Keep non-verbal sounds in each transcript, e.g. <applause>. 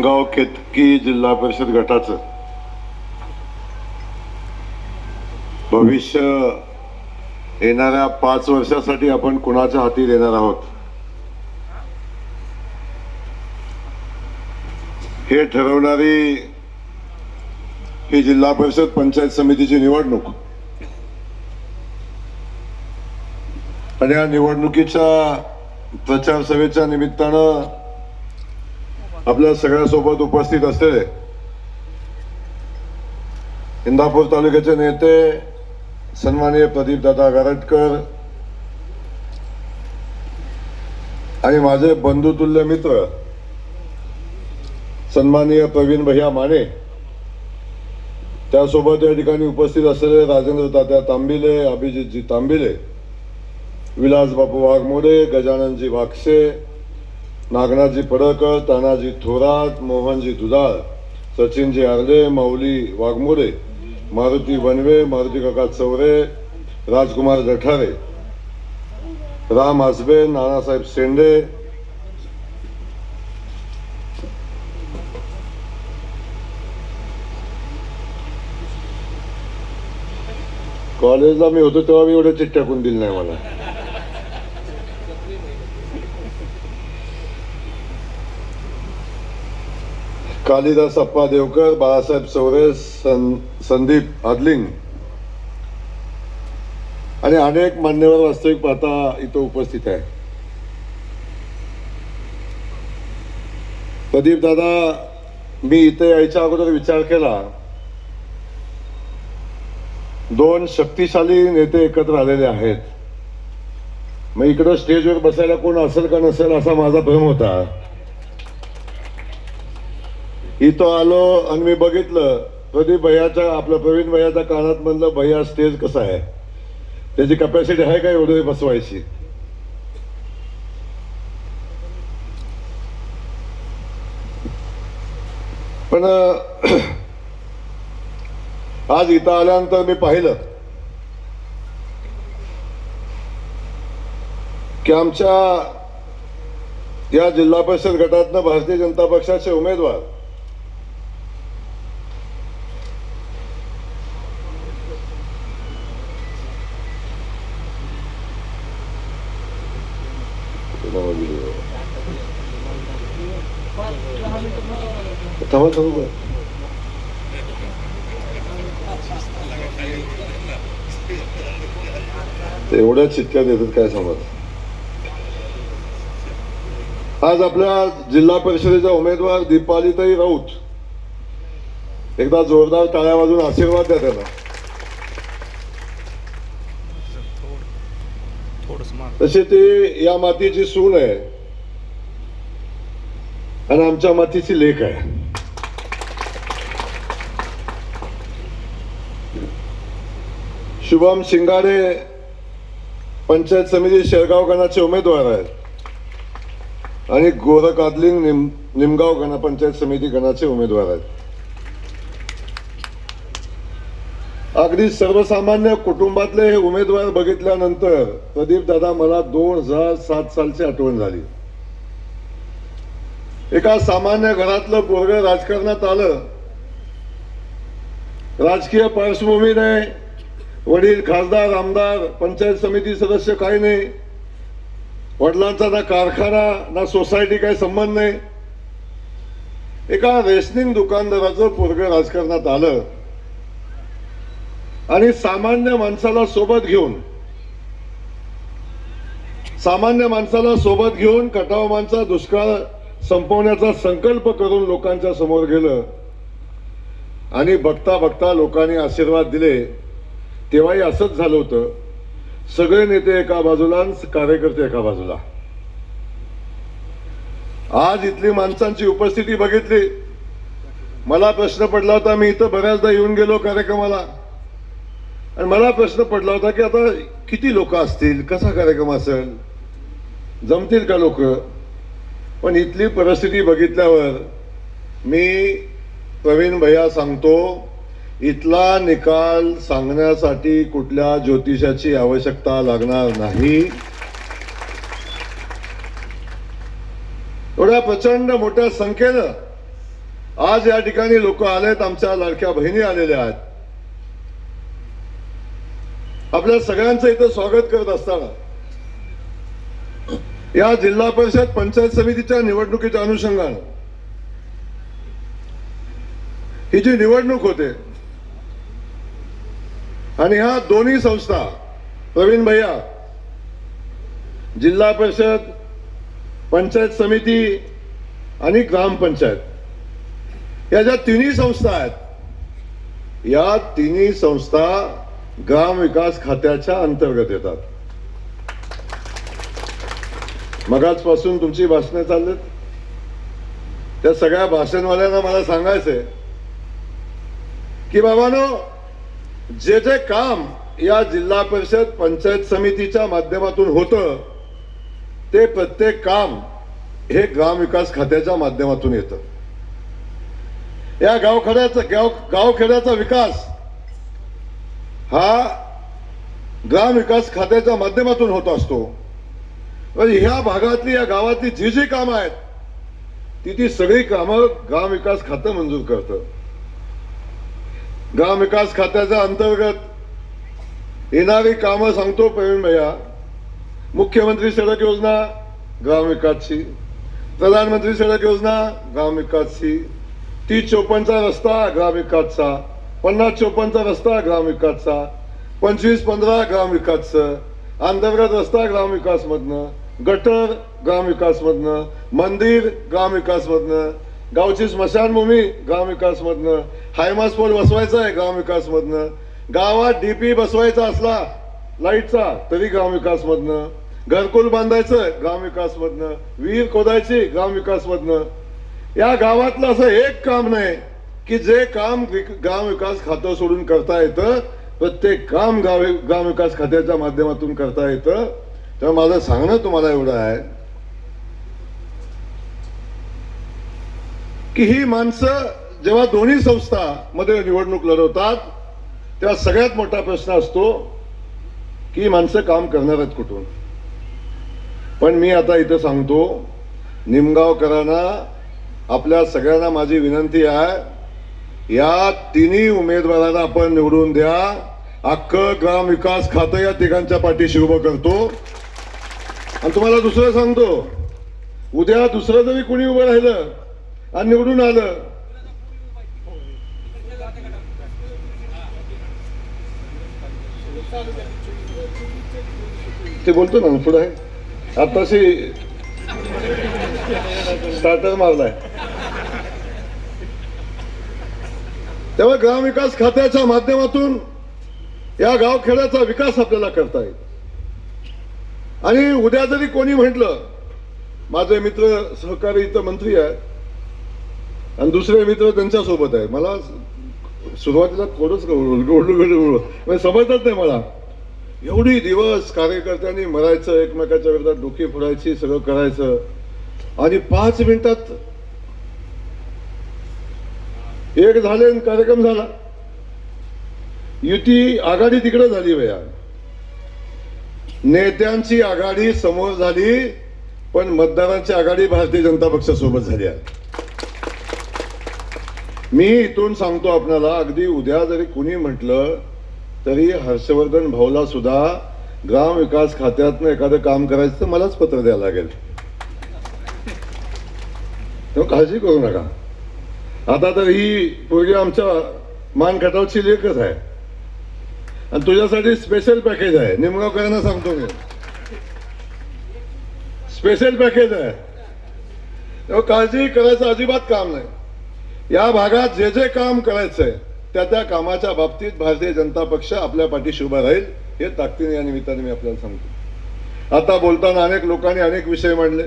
खामगाव केतकी जिल्हा परिषद गटाचं. भविष्य येणाऱ्या पाच वर्षासाठी आपण कुणाच्या हाती देणार आहोत? हे ठरवणारी ही जिल्हा परिषद पंचायत समितीची निवडणूक. आणि या निवडणुकीच्या प्रचार सभेच्या निमित्तानं आपल्या सगळ्यासोबत उपस्थित असलेले इंदापूर तालुक्याचे नेते सन्माननीय प्रदीपदादा गारटकर आणि माझे बंधुतुल्य मित्र सन्माननीय प्रवीण भैया माने. त्यासोबत या ठिकाणी उपस्थित असलेले राजेंद्र तात्या तांबिले अभिजितजी तांबिले विलास बापू वाघमोडे गजाननजी वागसे नागनाथजी पडळकर तानाजी थोरात मोहनजी दुधाळ सचिनजी आर्डे माऊली वाघमोडे मारुती वनवे मारुती काका चौरे राजकुमार जठारे राम आसबे नानासाहेब शेंडे कॉलेजला मी होतो तेव्हा मी एवढ्या चिठ्ठ्या कोण दिली नाही मला. कालिदास अप्पा देवकर बाळासाहेब चौरे सं, संदीप आदलिंग. आणि अनेक मान्यवर वास्तविक पाहता इथं उपस्थित आहे. प्रदीप दादा मी इथे यायच्या अगोदर विचार केला. दोन शक्तिशाली नेते एकत्र आलेले आहेत. मग इकडं स्टेजवर बसायला कोण असेल का नसेल असा माझा भ्रम होता. इथं आलो आणि मी बघितलं प्रदीप भैयाच्या आपल्या प्रवीण भैयाच्या कानात म्हणलं भैया स्टेज कसा आहे? त्याची कपॅसिटी आहे का एवढं बसवायची? पण आज इथं आल्यानंतर मी पाहिलं की आमच्या या जिल्हा परिषद गटातनं भारतीय जनता पक्षाचे उमेदवार थांबा थांबा ते एवढ्या चित्क्या देतात काय समज? आज आपल्या जिल्हा परिषदेच्या उमेदवार दीपालीताई राऊत एकदा जोरदार टाळ्या वाजून आशीर्वाद द्या त्यांना. तसे ते या मातीची सून आहे. आणि आमच्या मातीची लेख आहे. शुभम शिंगाडे पंचायत समिती शेरगाव गणाचे उमेदवार आहेत. आणि गोरख आदलिंग निम निमगाव गणा पंचायत समिती गणाचे उमेदवार आहेत. अगदी सर्वसामान्य कुटुंबातले हे उमेदवार बघितल्यानंतर प्रदीप दादा मला दोन हजार सात सालची आठवण झाली. एका सामान्य घरातलं पोरग राजकारणात आलं. राजकीय पार्श्वभूमी नाही. वडील खासदार आमदार पंचायत समिती सदस्य काही नाही. वडिलांचा ना कारखाना ना सोसायटी काही संबंध नाही. एका रेशनिंग दुकानदाराचं पोरग राजकारणात आलं. आणि सामान्य माणसाला सोबत घेऊन सामान्य माणसाला सोबत घेऊन कटाव माणसा दुष्काळ संपवण्याचा संकल्प करून लोकांच्या समोर गेलं आणि बघता बघता लोकांनी आशीर्वाद दिले तेव्हाही असंच झालं होतं. सगळे नेते एका बाजूला कार्यकर्ते एका बाजूला. आज इथली माणसांची उपस्थिती बघितली. मला प्रश्न पडला होता मी इथं बऱ्याचदा येऊन गेलो कार्यक्रमाला. आणि मला प्रश्न पडला होता की आता किती लोक असतील? कसा कार्यक्रम असेल? जमतील का लोक? पण इथली परिस्थिती बघितल्यावर मी प्रवीण भैया सांगतो इथला निकाल सांगण्यासाठी कुठल्या ज्योतिषाची आवश्यकता लागणार नाही. एवढ्या प्रचंड मोठ्या संख्येनं आज या ठिकाणी लोक आलेत आमच्या लाडक्या बहिणी आलेल्या आहेत. आपल्या सगळ्यांचं इथं स्वागत करत असताना या जिल्हा परिषद पंचायत समितीच्या निवडणुकीच्या अनुषंगानं. ही जी निवडणूक होते आणि ह्या दोन्ही संस्था प्रवीण भैया जिल्हा परिषद पंचायत समिती आणि ग्रामपंचायत या ज्या तिन्ही संस्था आहेत या तिन्ही संस्था ग्रामविकास खात्याच्या अंतर्गत येतात. मगाचपासून तुमची भाषणं चाललेत. त्या सगळ्या भाषणवाल्यांना मला सांगायचंय की बाबानो जे जे काम या जिल्हा परिषद पंचायत समितीच्या माध्यमातून होतं ते प्रत्येक काम हे ग्रामविकास खात्याच्या माध्यमातून येतं. या गावखेड्याचा गाव गावखेड्याचा विकास हा ग्रामविकास खात्याच्या माध्यमातून होत असतो. पण ह्या भागातली या गावातली जी जी कामं आहेत ती ती सगळी कामं ग्रामविकास खातं मंजूर करतं. ग्रामविकास खात्याच्या अंतर्गत येणारी कामं सांगतो प्रवीण भैया. मुख्यमंत्री सडक योजना ग्रामविकासची प्रधानमंत्री सडक योजना ग्रामविकासची तीस चोपन्नचा रस्ता ग्रामविकासचा पन्नास चोपन्नचा रस्ता ग्राम विकासचा. पंचवीस पंधरा ग्रामविकासचं अंतर्गत रस्ता ग्रामविकासमधनं गटर ग्रामविकासमधनं मंदिर ग्रामविकासमधनं गावची स्मशानभूमी ग्रामविकासमधनं हायमास पोल बसवायचा आहे ग्रामविकासमधनं गावात डीपी बसवायचा असला लाईटचा तरी ग्रामविकासमधनं घरकुल बांधायचं ग्रामविकासमधनं विहीर खोदायची ग्रामविकासमधनं या गावातलं असं एक काम नाही की जे काम विक- ग्रामविकास खातं सोडून करता येतं प्रत्येक काम गाव ग्रामविकास खात्याच्या माध्यमातून करता येतं. तर माझं सांगणं तुम्हाला एवढं आहे की ही माणसं जेव्हा दोन्ही संस्था मध्ये निवडणूक लढवतात तेव्हा सगळ्यात मोठा प्रश्न असतो की माणसं काम करणार आहेत कुठून? पण मी आता इथं सांगतो निमगावकरांना आपल्या सगळ्यांना माझी विनंती आहे या तिन्ही उमेदवारांना आपण निवडून द्या अख्खं ग्राम विकास खातं या तिघांच्या पाठीशी उभं करतो. आणि तुम्हाला दुसरं सांगतो उद्या दुसरं जरी कोणी उभं राहिलं आणि निवडून आलं ते बोलतो ना पुढे आताशी स्टार्टर मारलाय. तेव्हा ग्रामविकास खात्याच्या माध्यमातून या गावखेड्याचा विकास आपल्याला करता येईल. आणि उद्या जरी कोणी म्हटलं माझे मित्र सहकारी इथं मंत्री आहेत आणि दुसरे मित्र त्यांच्यासोबत आहे मला सुरुवातीला थोडंच म्हणजे समजत नाही मला. एवढी दिवस कार्यकर्त्यांनी मरायचं एकमेकाच्या विरोधात डोकी फोडायची सगळं करायचं. आणि पाच मिनिटात एक झाले आणि कार्यक्रम झाला. युती आघाडी तिकडे झाली भैया. नेत्यांची आघाडी समोर झाली पण मतदारांची आघाडी भारतीय जनता पक्षासोबत झाली आहे. मी इथून सांगतो आपल्याला अगदी उद्या जरी कुणी म्हटलं तरी हर्षवर्धन भाऊला सुद्धा ग्राम विकास खात्यातनं एखादं काम करायचं तर मलाच पत्र द्यावं लागेल. तेव्हा काळजी करू नका. आता तर ही पोरगी आमच्या मानखटावची लेखच आहे. आणि तुझ्यासाठी स्पेशल पॅकेज आहे. निमगावकरांना सांगतो मी. स्पेशल पॅकेज आहे. तेव्हा काळजी करायचं अजिबात काम नाही. या भागात जे जे काम करायचंय त्या त्या कामाच्या बाबतीत भारतीय जनता पक्ष आपल्या पाठीशी उभा राहील हे ताकदीने या निमित्ताने मी आपल्याला सांगतो. आता बोलताना अनेक लोकांनी अनेक विषय मांडले.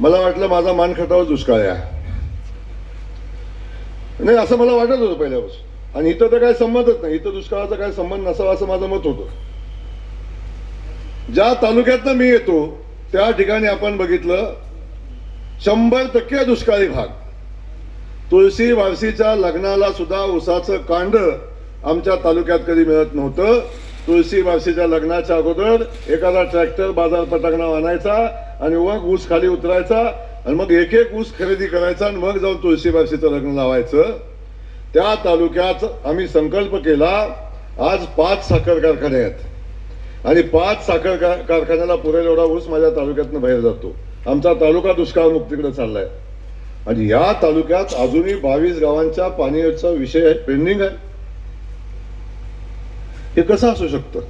मला वाटलं माझा मान खटावर दुष्काळ आहे. नाही असं मला वाटत होतं पहिल्यापासून. आणि इथं तर काही संबंधच नाही. इथं दुष्काळाचा काय संबंध नसावा असं माझं मत होतं. ज्या तालुक्यातनं मी येतो त्या ठिकाणी आपण बघितलं शंभर टक्के दुष्काळी भाग. तुळशी वारसीच्या लग्नाला सुद्धा उसाचं कांड आमच्या तालुक्यात कधी मिळत नव्हतं. तुळशी वारसीच्या लग्नाच्या अगोदर एखादा ट्रॅक्टर बाजारपटांना आणायचा आणि मग ऊस खाली उतरायचा आणि मग एक एक ऊस खरेदी करायचा आणि मग जाऊन तुळशी तुळशीबाशीचं लग्न लावायचं. त्या तालुक्यात आम्ही संकल्प केला आज पाच साखर कारखाने आहेत. आणि पाच साखर का- कारखान्याला पुरेल एवढा ऊस माझ्या तालुक्यातनं बाहेर जातो. आमचा तालुका दुष्काळ मुक्तीकडे चाललाय. आणि या तालुक्यात अजूनही बावीस गावांच्या पाण्याचा विषय पेंडिंग आहे. हे कसं असू शकतं?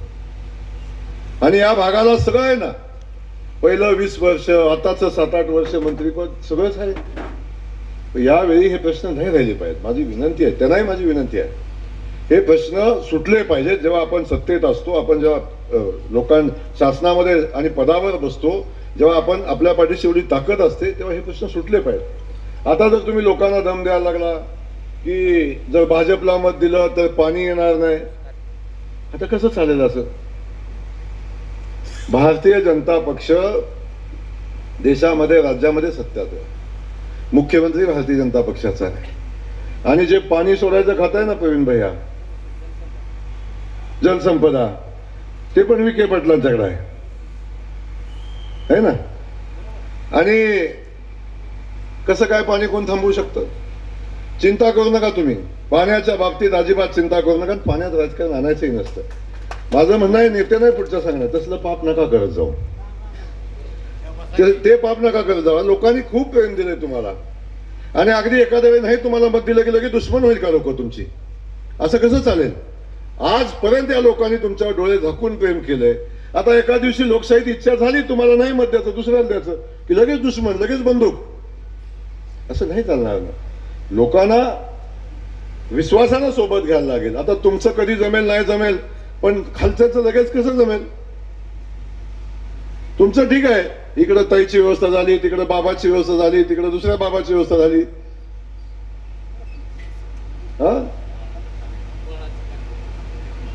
आणि या भागाला सगळं आहे ना? पहिलं वीस वर्ष आताचं सात आठ वर्ष मंत्रीपद सगळंच आहे. यावेळी हे प्रश्न नाही राहिले पाहिजेत. माझी विनंती आहे. त्यांनाही माझी विनंती आहे. हे प्रश्न सुटले पाहिजेत. जेव्हा आपण सत्तेत असतो आपण जेव्हा लोकां शासनामध्ये आणि पदावर बसतो जेव्हा आपण आपल्या पाठीशी एवढी ताकद असते तेव्हा हे प्रश्न सुटले पाहिजेत. आता जर तुम्ही लोकांना दम द्यायला लागला की जर भाजपला मत दिलं तर पाणी येणार नाही. आता कसं चालेल असं? भारतीय जनता पक्ष देशामध्ये राज्यामध्ये सत्यात आहे. मुख्यमंत्री भारतीय जनता पक्षाचा आहे. आणि जे पाणी सोडायचं खात आहे ना प्रवीण भैया जलसंपदा ते पण विखे पाटलांच्याकडे आहे. है ना? आणि कसं काय पाणी कोण थांबवू शकतं? चिंता करू नका तुम्ही. पाण्याच्या बाबतीत अजिबात चिंता करू नका. पाण्यात राजकारण आणायचंही नसतं. माझं म्हणणं आहे नेते नाही पुढच्या सांगणं तसलं पाप नका करत जाऊ. ते ते पाप नका करत जावा. लोकांनी खूप प्रेम दिलंय तुम्हाला. आणि अगदी एखाद्या वेळी नाही तुम्हाला मत दिलं की लगेच दुश्मन होईल का लोक तुमची? असं कसं चालेल? आजपर्यंत या लोकांनी तुमच्यावर डोळे झाकून प्रेम केलंय. आता एका दिवशी लोकशाहीत इच्छा झाली तुम्हाला नाही मत द्यायचं दुसऱ्याला द्यायचं की लगेच दुश्मन लगेच बंदूक. असं नाही चालणार ना. लोकांना विश्वासानं सोबत घ्यायला लागेल. आता तुमचं कधी जमेल नाही जमेल पण खालच्याचं लगेच कसं जमेल? तुमचं ठीक आहे. इकडं ताईची व्यवस्था झाली तिकडं बाबाची व्यवस्था झाली तिकडं दुसऱ्या बाबाची व्यवस्था झाली. हा?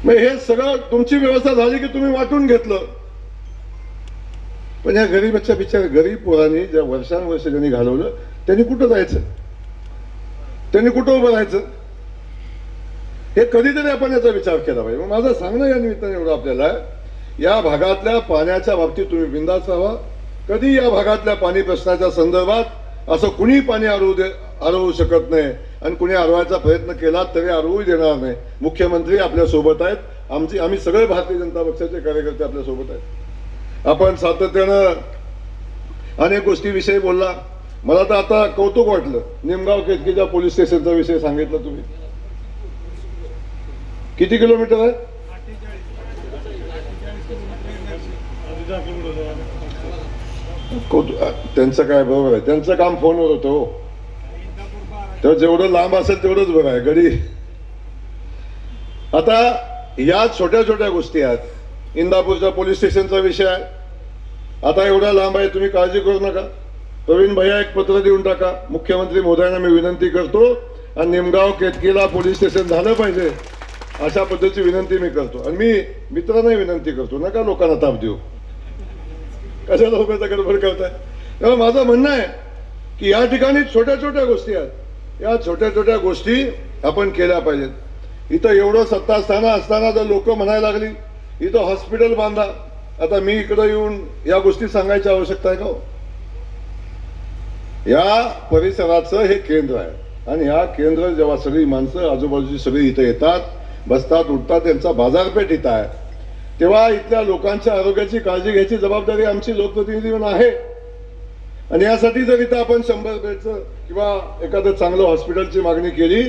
मग हे सगळं तुमची व्यवस्था झाली की तुम्ही वाटून घेतलं. पण या गरीबाच्या बिचार गरीब पोरांनी ज्या वर्षानुवर्ष ज्यांनी घालवलं त्यांनी कुठं जायचं? त्यांनी कुठं उभं राहायचं? हे कधीतरी आपण याचा विचार केला पाहिजे. मग माझं सांगणं या निमित्ताने एवढं आपल्याला या भागातल्या पाण्याच्या बाबतीत तुम्ही बिंदास राहा. कधी या भागातल्या पाणी प्रश्नाच्या संदर्भात असं कुणी पाणी अडवू दे अडवू शकत नाही आणि कुणी अडवायचा प्रयत्न केला तरी अडवू देणार नाही. मुख्यमंत्री आपल्यासोबत आहेत. आमची आम्ही सगळे भारतीय जनता पक्षाचे कार्यकर्ते आपल्यासोबत आहेत. आपण सातत्यानं अनेक गोष्टीविषयी बोलला. मला तर आता कौतुक वाटलं. निमगाव केतकीच्या पोलीस स्टेशनचा विषय सांगितला तुम्ही. किती किलोमीटर आहे. त्यांचं काय बरोबर आहे? त्यांचं काम फोनवर होतो हो. तर जेवढं लांब असेल तेवढंच बरं आहे गडी आता या छोट्या छोट्या गोष्टी आहेत. इंदापूरच्या पोलीस स्टेशनचा विषय आहे. आता एवढा लांब आहे तुम्ही काळजी करू नका. प्रवीण भैया एक पत्र देऊन टाका. मुख्यमंत्री मोदयांना मी विनंती करतो आणि निमगाव केतकीला पोलीस स्टेशन झालं पाहिजे अशा पद्धतीची विनंती मी करतो. आणि मी मित्रांनाही विनंती करतो नका लोकांना ताप देऊ. कशाला लोकांचा गडबड करताय? तेव्हा माझं म्हणणं आहे की या ठिकाणी छोट्या छोट्या गोष्टी आहेत. या छोट्या छोट्या गोष्टी आपण केल्या पाहिजेत. इथं एवढं सत्तास्थानं असताना जर लोक म्हणायला लागली इथं हॉस्पिटल बांधा. आता मी इकडं येऊन या गोष्टी सांगायची आवश्यकता आहे का हो? या परिसराचं हे केंद्र आहे. आणि ह्या केंद्र जेव्हा सगळी माणसं आजूबाजूची सगळी इथं येतात बसतात उठतात त्यांचा बाजारपेठ इथं आहे. तेव्हा इथल्या लोकांच्या आरोग्याची काळजी घ्यायची जबाबदारी आमची लोकप्रतिनिधी म्हणून आहे. आणि यासाठी जर इथं आपण शंभर बेडचं किंवा एखादं चांगलं हॉस्पिटलची मागणी केली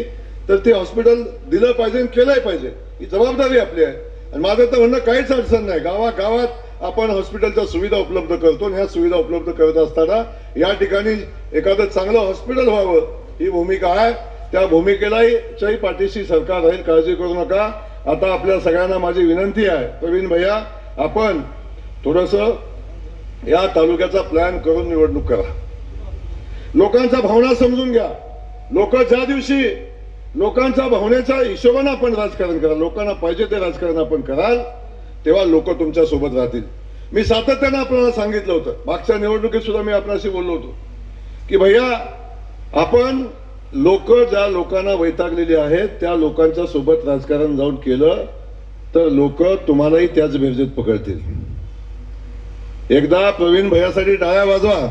तर ते हॉस्पिटल दिलं पाहिजे आणि केलंही पाहिजे. ही जबाबदारी आपली आहे. आणि माझं तर म्हणणं काहीच अडचण नाही. गावागावात आपण हॉस्पिटलच्या सुविधा उपलब्ध करतो आणि ह्या सुविधा उपलब्ध करत असताना या ठिकाणी एखादं चांगलं हॉस्पिटल व्हावं ही भूमिका आहे. त्या भूमिकेलाही पाठीशी सरकार राहील काळजी करू नका. आता आपल्या सगळ्यांना माझी विनंती आहे. प्रवीण भैया आपण थोडस या तालुक्याचा प्लॅन करून निवडणूक करा. लोकांच्या भावना समजून घ्या. लोक ज्या दिवशी लोकांच्या भावनेच्या हिशोबाने आपण राजकारण करा लोकांना पाहिजे ते राजकारण आपण कराल तेव्हा लोक तुमच्यासोबत राहतील. मी सातत्यानं आपल्याला सांगितलं होतं. मागच्या निवडणुकीत सुद्धा मी आपल्याशी बोललो होतो. की भैया आपण लोक ज्या लोकांना वैतागलेली आहेत त्या लोकांच्या सोबत राजकारण जाऊन केलं तर लोक तुम्हालाही त्याच बेरजेत पकडतील. एकदा प्रवीण भैयासाठी डाळ्या वाजवा.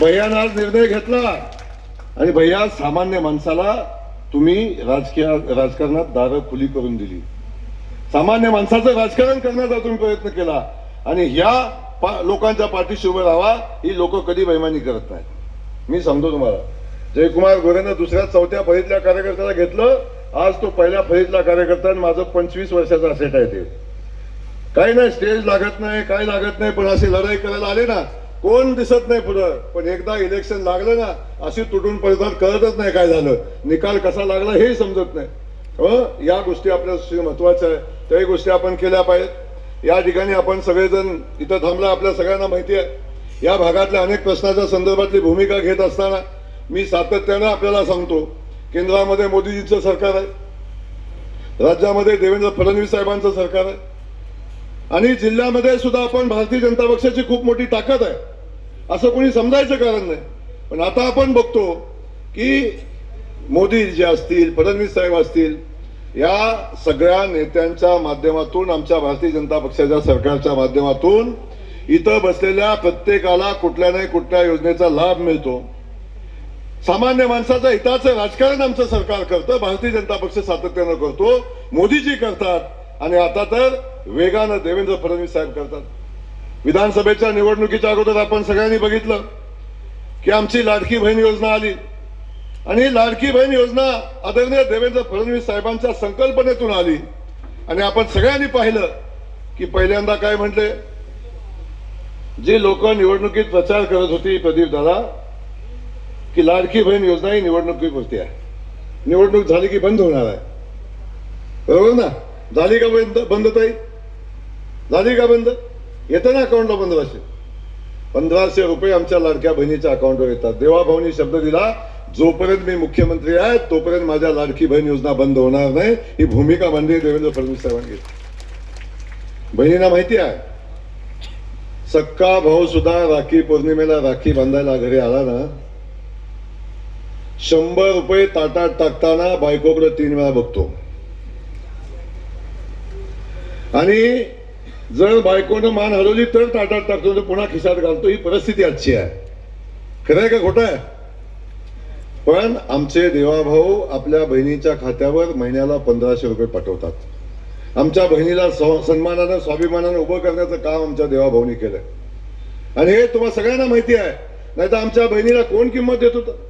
भैयानं आज निर्णय घेतला. आणि भैया सामान्य माणसाला तुम्ही राजकीय राजकारणात दारं खुली करून दिली. सामान्य माणसाचं राजकारण करण्याचा तुम्ही प्रयत्न केला. आणि ह्या पा- लोकांच्या पाठीशी उभं राहावा ही लोक कधी बैमानी करत नाहीत. मी सांगतो तुम्हाला. जयकुमार गोरेनं दुसऱ्या चौथ्या फळीतल्या कार्यकर्त्याला घेतलं. आज तो पहिल्या फळीतला कार्यकर्ता आणि माझं पंचवीस वर्षाचा सेट आहे ते. काही नाही स्टेज लागत नाही काय लागत नाही पण अशी लढाई करायला आले ना कोण दिसत नाही पुढं. पण एकदा इलेक्शन लागलं ना अशी तुटून पडतात कळतच नाही काय झालं. निकाल कसा लागला हे समजत नाही. हो या गोष्टी आपल्या महत्त्वाच्या आहे. त्याही गोष्टी आपण केल्या पाहिजेत. या ठिकाणी आपण सगळेजण इथं थांबला आपल्या सगळ्यांना माहिती आहे. या भागातल्या अनेक प्रश्नाच्या संदर्भातली भूमिका घेत असताना मी सातत्यानं आपल्याला सांगतो केंद्रामध्ये मोदीजींचं सरकार आहे. राज्यामध्ये देवेंद्र फडणवीस साहेबांचं सरकार आहे. आणि जिल्ह्यामध्ये सुद्धा आपण भारतीय जनता पक्षाची खूप मोठी ताकद आहे. असं कोणी समजायचं कारण नाही. पण आता आपण बघतो की मोदी जे असतील फडणवीस साहेब असतील या सगळ्या नेत्यांच्या माध्यमातून आमच्या भारतीय जनता पक्षाच्या सरकारच्या माध्यमातून इथं बसलेल्या प्रत्येकाला कुठल्या नाही कुठल्या योजनेचा लाभ मिळतो. सामान्य माणसाचं हिताचं राजकारण आमचं सरकार करतं भारतीय जनता पक्ष सातत्यानं करतो मोदीजी करतात आणि आता तर वेगानं देवेंद्र फडणवीस साहेब करतात. विधानसभेच्या निवडणुकीच्या अगोदर आपण सगळ्यांनी बघितलं की आमची लाडकी बहीण योजना आली. आणि लाडकी बहीण योजना आदरणीय देवेंद्र फडणवीस साहेबांच्या संकल्पनेतून आली. आणि आपण सगळ्यांनी पाहिलं की पहिल्यांदा काय म्हटले? जी लोक निवडणुकीत प्रचार करत होती प्रदीप दादा की लाडकी बहीण योजना ही निवडणुकीपुरती आहे. निवडणूक झाली की बंद होणार आहे. बरोबर ना? झाली का बंद बंद ताई? झाली का बंद? येतं ना अकाउंटला पंधराशे. पंधराशे रुपये आमच्या लाडक्या बहिणीच्या अकाउंटवर येतात. देवाभाऊनी शब्द दिला जोपर्यंत मी मुख्यमंत्री आहे तोपर्यंत माझ्या लाडकी बहीण योजना बंद होणार नाही. ही भूमिका माननीय देवेंद्र फडणवीस साहेबांनी. घेतली बहिणींना माहिती आहे. सक्का भाऊ सुद्धा राखी पौर्णिमेला राखी बांधायला घरी आला ना शंभर रुपये ताटात टाकताना बायकोकडे तीन वेळा बघतो. आणि जर बायकोनं मान हलवली तर ताटात टाकतो तर पुन्हा खिशात घालतो. ही परिस्थिती आजची आहे. खरं आहे का खोटं आहे? पण आमचे देवाभाऊ आपल्या बहिणीच्या खात्यावर महिन्याला पंधराशे रुपये पाठवतात. आमच्या बहिणीला सन्मानानं स्वाभिमानानं उभं करण्याचं काम आमच्या देवाभाऊनी केलंय. आणि हे तुम्हाला सगळ्यांना माहिती आहे. नाही तर आमच्या बहिणीला कोण किंमत देत होतं?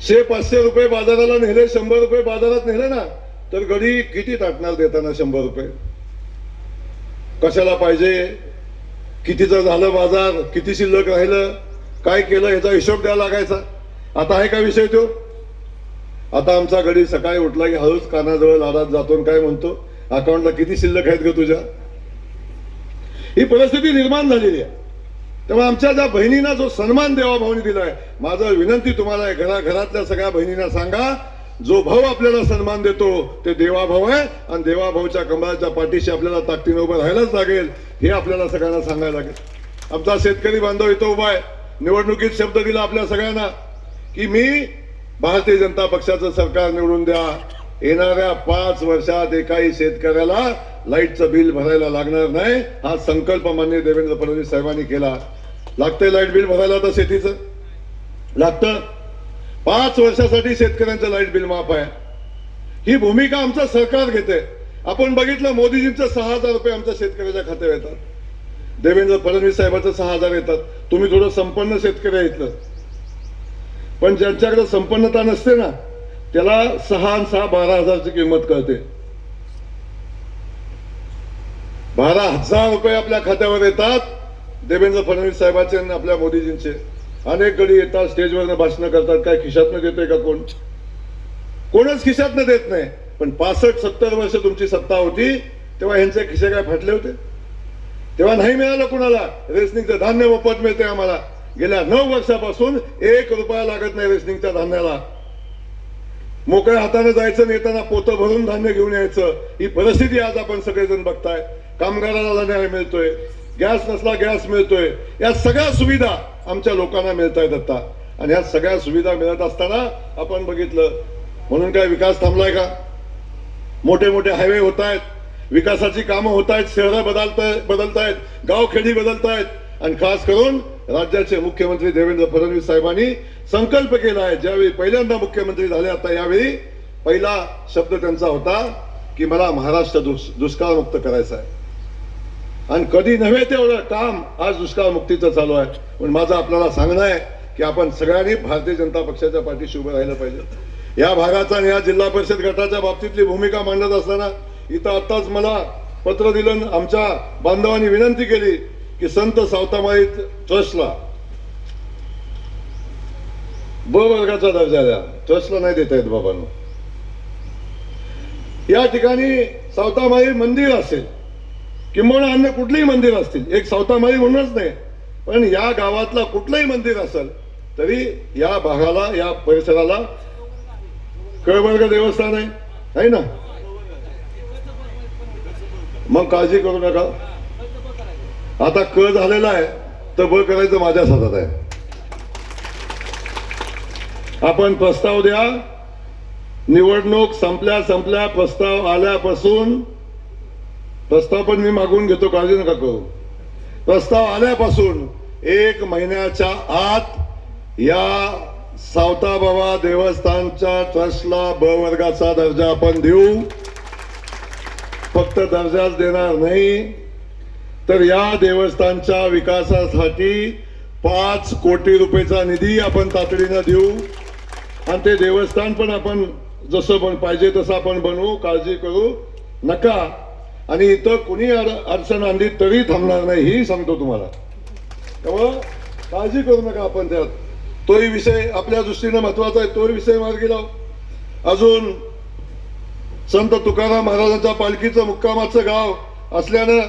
शे पाचशे रुपये बाजाराला नेले शंभर रुपये बाजारात नेले ना तर गडी किती टाकणार देताना शंभर रुपये? कशाला पाहिजे? कितीचं झालं बाजार? किती शिल्लक राहिलं? काय केलं? याचा हिशोब द्यावा लागायचा. आता आहे का विषय तो? आता आमचा गडी सकाळी उठला की हळूच कानाजवळ लाडात जातो आणि काय म्हणतो? अकाउंटला किती शिल्लक आहेत ग तुझ्या? ही परिस्थिती निर्माण झालेली आहे. तेव्हा आमच्या ज्या बहिणींना जो सन्मान देवाभाऊनी दिलाय माझं विनंती तुम्हाला आहे घरा घरातल्या सगळ्या बहिणींना सांगा जो भाऊ आपल्याला सन्मान देतो ते देवाभाऊ आहे आणि देवाभाऊच्या कमळाच्या पाठीशी आपल्याला ताकदीनं उभं राहायलाच लागेल हे आपल्याला सगळ्यांना सांगायला लागेल. आमचा शेतकरी बांधव इथं उभा आहे निवडणुकीत शब्द दिला आपल्या सगळ्यांना की मी भारतीय जनता पक्षाचं सरकार निवडून द्या येणाऱ्या पाच वर्षात एकाही शेतकऱ्याला लाईटचं बिल भरायला लागणार नाही हा संकल्प मान्य देवेंद्र फडणवीस साहेबांनी केला. लागतंय लाइट बिल भरायला आता शेतीचं? लागतं. पाच वर्षासाठी शेतकऱ्यांचं लाइट बिल माफ आहे. ही भूमिका आमचं सरकार घेते आपण बघितलं मोदीजींचं सहा हजार रुपये आमच्या शेतकऱ्याच्या खात्यावर येतात. देवेंद्र फडणवीस साहेबांचं सहा हजार येतात. तुम्ही थोडं संपन्न शेतकरी आहे इथलं. पण ज्यांच्याकडे संपन्नता नसते ना त्याला सहा आणि सहा बारा हजारची किंमत कळते. बारा हजार रुपये आपल्या खात्यावर येतात. देवेंद्र फडणवीस साहेबांचे आणि आपल्या मोदीजींचे. अनेक गडी येतात स्टेजवर भाषणं करतात. काय खिशातनं देतोय का कोण? कोणच खिशातनं देत नाही. पण पासष्ट सत्तर वर्ष तुमची सत्ता होती तेव्हा ह्यांचे खिसे काय फाटले होते? तेव्हा नाही मिळालं कुणाला. रेसनिंगचं धान्य मोफत मिळते आम्हाला. गेल्या नऊ वर्षापासून एक रुपया लागत नाही रेसनिंगच्या धान्याला. मोकळ्या हाताने जायचं नेताना पोतं भरून धान्य घेऊन यायचं. ही परिस्थिती आज आपण सगळेजण बघताय. कामगाराला न्याय मिळतोय. गॅस नसला गॅस मिळतोय. या सगळ्या सुविधा आमच्या लोकांना मिळत आहेत आता. आणि या सगळ्या सुविधा मिळत असताना आपण बघितलं म्हणून काय विकास थांबलाय का? मोठे मोठे हायवे होत आहेत. विकासाची कामं होत आहेत. शहरं बदलत बदलतायत गावखेडी बदलतायत आणि खास करून राज्याचे मुख्यमंत्री देवेंद्र फडणवीस साहेबांनी संकल्प केला आहे. ज्यावेळी पहिल्यांदा मुख्यमंत्री झाले आता यावेळी पहिला शब्द त्यांचा होता की मला महाराष्ट्र दुष् दुष्काळमुक्त करायचा आहे. आणि कधी नव्हे तेवढं काम आज दुष्काळ मुक्तीचं चालू आहे. पण माझं आपल्याला सांगणं आहे की आपण सगळ्यांनी भारतीय जनता पक्षाच्या पाठीशी उभं राहिलं पाहिजे. या भागाचा आणि या जिल्हा परिषद गटाच्या बाबतीतली भूमिका मांडत असताना इथं आत्ताच मला पत्र दिलं आमच्या बांधवांनी विनंती केली की संत सावतामाई ट्रस्टला ब वर्गाचा दर्जा द्या. ट्रस्टला नाही देता येत बाबांना. या ठिकाणी सावतामाई मंदिर असेल किंबहुना अन्य कुठलेही मंदिर असतील. एक सावतामाई म्हणूनच नाही. पण या गावातला कुठलंही मंदिर असेल तरी या भागाला या परिसराला कळवर्ग देवस्थान आहे. ना? मग काळजी करू नका. आता क झालेला आहे तर ब करायचं माझ्याच हातात आहे. आपण प्रस्ताव द्या. निवडणूक संपल्या संपल्या प्रस्ताव आल्यापासून प्रस्ताव पण मी मागून घेतो काळजी नका करू. प्रस्ताव आल्यापासून एक महिन्याच्या आत या सावताबाबा देवस्थानच्या ट्रस्टला ब वर्गाचा दर्जा आपण देऊ. फक्त दर्जाच देणार नाही. तर या देवस्थानच्या विकासासाठी पाच कोटी रुपयेचा निधी आपण तातडीनं देऊ. आणि ते देवस्थान पण आपण जसं पण पाहिजे तसं आपण बनवू. काळजी करू नका. आणि इथं कुणी अड अडचण आणली तरी थांबणार नाही ही सांगतो तुम्हाला. त्यामुळं काळजी करू नका आपण त्यात. तोही विषय आपल्या दृष्टीने महत्त्वाचा आहे तोही विषय मार्गी लाव. अजून संत तुकाराम महाराजांच्या पालखीचं मुक्कामाचं गाव असल्यानं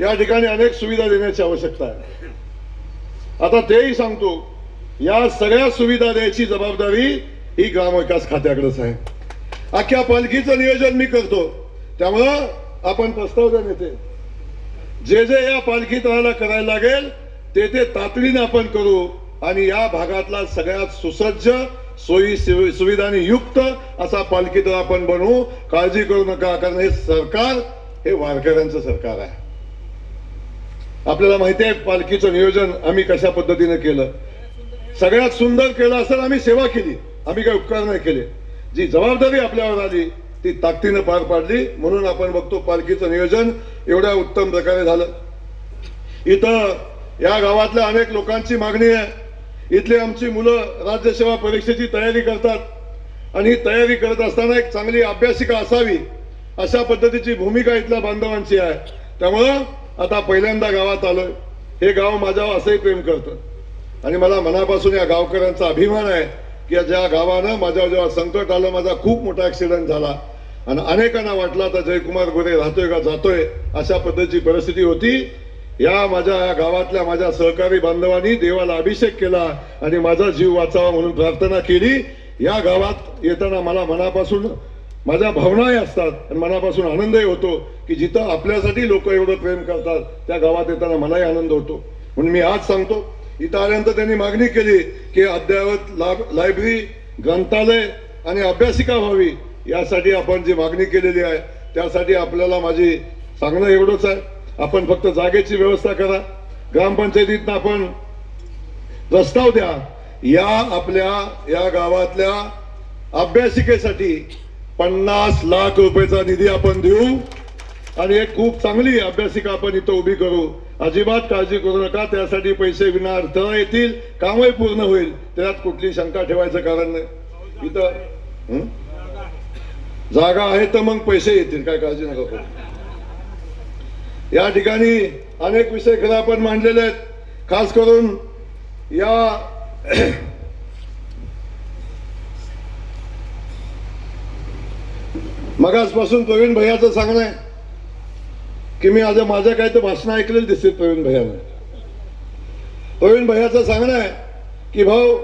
या ठिकाणी अनेक सुविधा देण्याची आवश्यकता आहे. आता तेही सांगतो या सगळ्या सुविधा द्यायची जबाबदारी ही ग्रामविकास खात्याकडेच आहे. अख्ख्या पालखीचं नियोजन मी करतो. त्यामुळं आपण प्रस्ताव द्या नेते जे जे या पालखी तळाला करायला लागेल ते ते तातडीने आपण करू आणि या भागातला सगळ्यात सुसज्ज सोयी सुविधाने सुविधांनी युक्त असा पालखीत आपण बनवू. काळजी करू नका कारण हे सरकार हे वारकऱ्यांचं सरकार आहे. आपल्याला माहिती आहे पालखीचं नियोजन आम्ही कशा पद्धतीने केलं? सगळ्यात सुंदर केलं असं आम्ही सेवा केली. आम्ही काही उपकार नाही केले. जी जबाबदारी आपल्यावर आली ती ताकदीनं पार पाडली. म्हणून आपण बघतो पालखीचं नियोजन एवढ्या उत्तम प्रकारे झालं. इथं या गावातल्या अनेक लोकांची मागणी आहे. इथली आमची मुलं राज्यसेवा परीक्षेची तयारी करतात. आणि ही तयारी करत असताना एक चांगली अभ्यासिका असावी अशा पद्धतीची भूमिका इथल्या बांधवांची आहे. त्यामुळं आता पहिल्यांदा गावात आलोय. हे गाव माझ्यावर असंही प्रेम करतं. आणि मला मनापासून या गावकऱ्यांचा अभिमान आहे. की ज्या गावानं माझ्यावर जेव्हा संकट आलं माझा खूप मोठा ऍक्सिडेंट झाला. आणि अनेकांना वाटला आता जयकुमार गोरे राहतोय का जातोय अशा पद्धतीची परिस्थिती होती. या माझ्या या गावातल्या माझ्या सहकारी बांधवांनी देवाला अभिषेक केला आणि माझा जीव वाचावा म्हणून प्रार्थना केली. या गावात येताना मला मनापासून माझ्या भावनाही असतात आणि मनापासून आनंदही होतो की जिथं आपल्यासाठी लोक एवढं प्रेम करतात त्या गावात येताना मलाही आनंद होतो. म्हणून मी आज सांगतो इथं आल्यानंतर त्यांनी मागणी केली की अद्ययावत लायब्ररी ग्रंथालय आणि अभ्यासिका व्हावी यासाठी आपण जी मागणी केलेली आहे त्यासाठी आपल्याला माझी सांगणं एवढंच आहे. आपण फक्त जागेची व्यवस्था करा. ग्रामपंचायतीतनं आपण प्रस्ताव द्या. या आपल्या या गावातल्या अभ्यासिकेसाठी पन्नास लाख रुपयाचा निधी आपण देऊ. आणि एक खूप चांगली अभ्यासिका आपण इथं उभी करू. अजिबात काळजी करू नका त्यासाठी पैसे विना अडथळा येतील कामही पूर्ण होईल. त्यात कुठली शंका ठेवायचं कारण नाही. इथं जागा आहे तर मग पैसे येतील काय काळजी नका करू. या ठिकाणी अनेक विषय खरं आपण मांडलेले आहेत. खास करून या <clears throat> मगासपासून प्रवीण भैयाचं सांगणं आहे. की मी आज माझ्या काय तर भाषण ऐकलेलं दिसते प्रवीण भैयानं. प्रवीण भैयाचं सांगणं आहे की भाऊ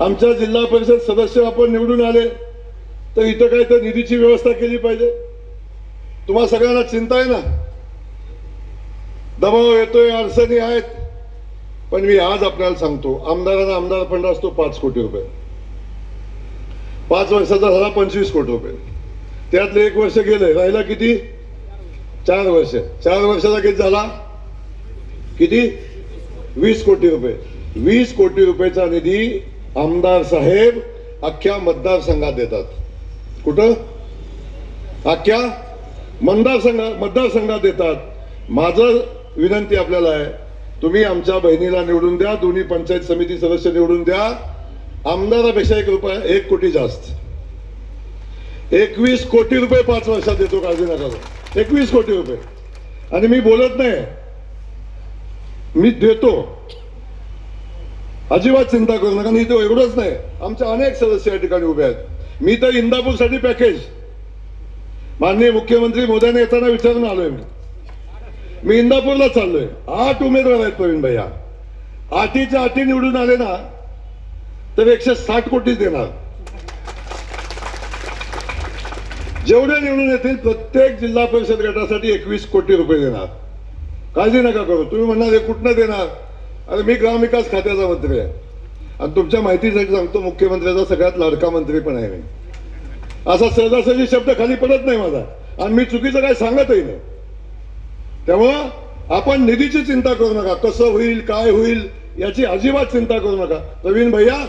आमच्या जिल्हा परिषद सदस्य आपण निवडून आले तर इथं काय तर निधीची व्यवस्था केली पाहिजे. तुम्हाला सगळ्यांना चिंता आहे ना? दबाव येतोय अडचणी आहेत. पण मी आज आपल्याला सांगतो आमदारांना आमदार फंड असतो पाच कोटी रुपये. पाच वर्षाचा झाला पंचवीस कोटी रुपये. त्यातले एक वर्ष गेले राहिला किती? चार वर्ष. चार वर्षाचा किती झाला? किती? वीस कोटी रुपये. वीस कोटी रुपयाचा निधी आमदार साहेब अख्ख्या मतदारसंघात देतात. कुठं? अख्ख्या मतदारसंघात मतदारसंघात देतात. माझं विनंती आपल्याला आहे तुम्ही आमच्या बहिणीला निवडून द्या दोन्ही पंचायत समिती सदस्य निवडून द्या. आमदारापेक्षा एक रुपया एक कोटी जास्त. एकवीस कोटी रुपये पाच वर्षात देतो काळजी नका एकवीस कोटी रुपये. आणि मी बोलत नाही. मी देतो. अजिबात चिंता करू नका. आणि इथे एवढंच नाही. आमचे अनेक सदस्य या ठिकाणी उभे आहेत. मी तर इंदापूरसाठी पॅकेज माननीय मुख्यमंत्री मोदयांनी येताना विचारून आलोय मी. मी इंदापूरला चाललोय. आठ उमेदवार आहेत प्रवीण भैया. आठीच्या आठी निवडून आले ना तर एकशे साठ कोटीच देणार. जेवढे निवडून येतील प्रत्येक जिल्हा परिषद गटासाठी एकवीस कोटी रुपये देणार. काळजी नका करू. तुम्ही म्हणणार हे कुठनं देणार? अरे मी ग्रामविकास खात्याचा मंत्री आहे. आणि तुमच्या माहितीसाठी सांगतो मुख्यमंत्र्याचा सगळ्यात लाडका मंत्री पण आहे मी. असा सहजासहजी शब्द खाली पडत नाही माझा. आणि मी चुकीचं काय सांगतही नाही. त्यामुळं आपण निधीची चिंता करू नका. कसं होईल काय होईल याची अजिबात चिंता करू नका. प्रवीण भैया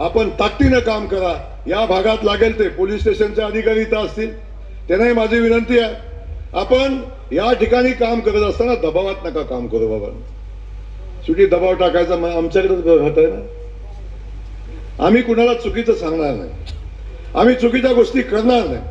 आपण ताकदीनं काम करा. या भागात लागेल ते. पोलीस स्टेशनचे अधिकारी इथं असतील. त्यांनाही माझी विनंती आहे. आपण या ठिकाणी काम करत असताना दबावात नका काम करू बाबा. सुटी दबाव टाकायचा मग आमच्याकडेच घात आहे ना? आम्ही कुणाला चुकीचं सांगणार नाही. आम्ही चुकीच्या गोष्टी करणार नाही.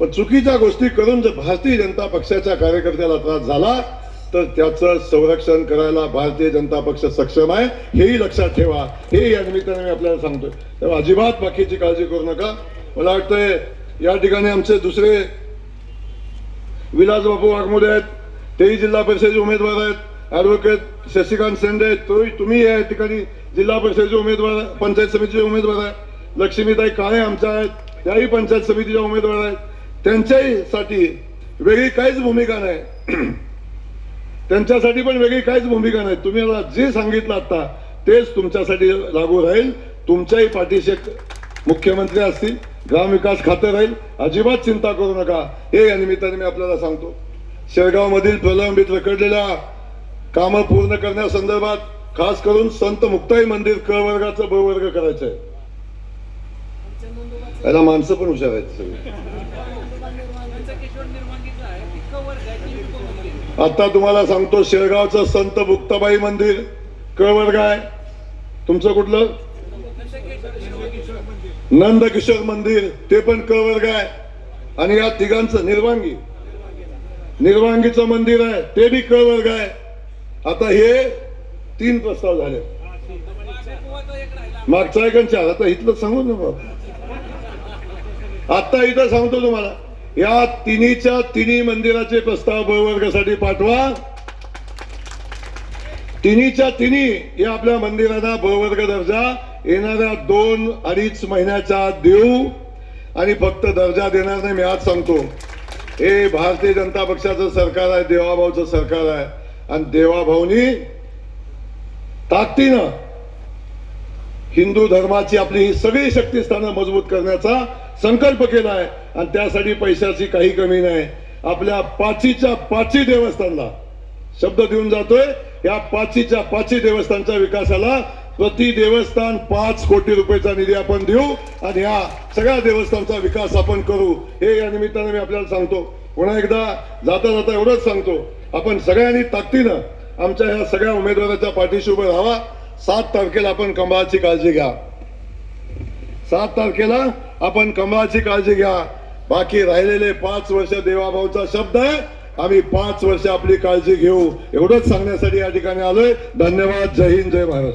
पण चुकीच्या गोष्टी करून जर भारतीय जनता पक्षाच्या कार्यकर्त्याला त्रास झाला तर त्याचं संरक्षण करायला भारतीय जनता पक्ष सक्षम आहे हेही लक्षात ठेवा. हे या निमित्ताने मी आपल्याला सांगतोय. तर अजिबात बाकीची काळजी करू नका. मला वाटतंय या ठिकाणी आमचे दुसरे विलास बापू वाघमोडे आहेत तेही जिल्हा परिषदेचे उमेदवार आहेत. ऍडव्होकेट शशिकांत शेंडे आहेत तोही तुम्ही या ठिकाणी जिल्हा परिषदेचे उमेदवार पंचायत समितीचे उमेदवार आहेत लक्ष्मीताई काळे आमच्या आहेत त्याही पंचायत समितीच्या उमेदवार आहेत. त्यांच्याही साठी वेगळी काहीच भूमिका नाही. त्यांच्यासाठी पण वेगळी काहीच भूमिका नाही. तुम्ही मला जे सांगितलं आता तेच तुमच्यासाठी लागू राहील. तुमच्याही पाठीशी मुख्यमंत्री असतील ग्रामविकास खातं राहील. अजिबात चिंता करू नका. हे या निमित्ताने मी आपल्याला सांगतो. शेळगाव मधील प्रलंबित रखडलेल्या कामं पूर्ण करण्यासंदर्भात खास करून संत मुक्ताई मंदिर क वर्गाचं ब वर्ग करायचं आहे याला माणसं पण हुशार आहेत सगळी. आता तुम्हाला सांगतो शेळगावचं संत मुक्ताबाई मंदिर क काय तुमचं कुठलं? नंद किशोर मंदिर ते पण क काय आहे आणि या तिघांचं निर्वांगी. निर्वांगीचं मंदिर आहे ते बी क काय आहे आता हे तीन प्रस्ताव झाले. मागचा एक चार आता इथलं सांगू ना बाबा आता इथं सांगतो तुम्हाला. या तिन्हीच्या तिन्ही मंदिराचे प्रस्ताव ब वर्गासाठी पाठवा. तिन्हीच्या तिन्ही या आपल्या मंदिरांना ब वर्ग दर्जा येणाऱ्या दोन अडीच महिन्याच्या आत देऊ. आणि फक्त दर्जा देणार नाही मी आज सांगतो. हे भारतीय जनता पक्षाचं सरकार आहे देवाभाऊचं सरकार आहे. आणि देवाभाऊनी ताकदीनं हिंदू धर्माची आपली ही सगळी शक्तीस्थानं मजबूत करण्याचा संकल्प केला आहे आणि त्यासाठी पैशाची काही कमी नाही. आपल्या पाचीच्या पाची देवस्थानला शब्द देऊन जातोय. या पाचीच्या पाची देवस्थानच्या विकासाला प्रति देवस्थान पाच कोटी रुपयाचा निधी आपण देऊ आणि या सगळ्या देवस्थानचा विकास आपण करू. हे या निमित्ताने मी आपल्याला सांगतो. पुन्हा एकदा जाता जाता एवढंच सांगतो. आपण सगळ्यांनी ताकदीनं आमच्या ह्या सगळ्या उमेदवाराच्या पाठीशी उभं राहावा. सात तारखेला आपण कमळाची काळजी घ्या. सात तारखेला आपण कमळाची काळजी घ्या. बाकी राहिलेले पाच वर्ष देवाभाऊचा शब्द आहे. आम्ही पाच वर्ष आपली काळजी घेऊ. एवढंच सांगण्यासाठी या ठिकाणी आलोय. धन्यवाद. जय हिंद जय भारत.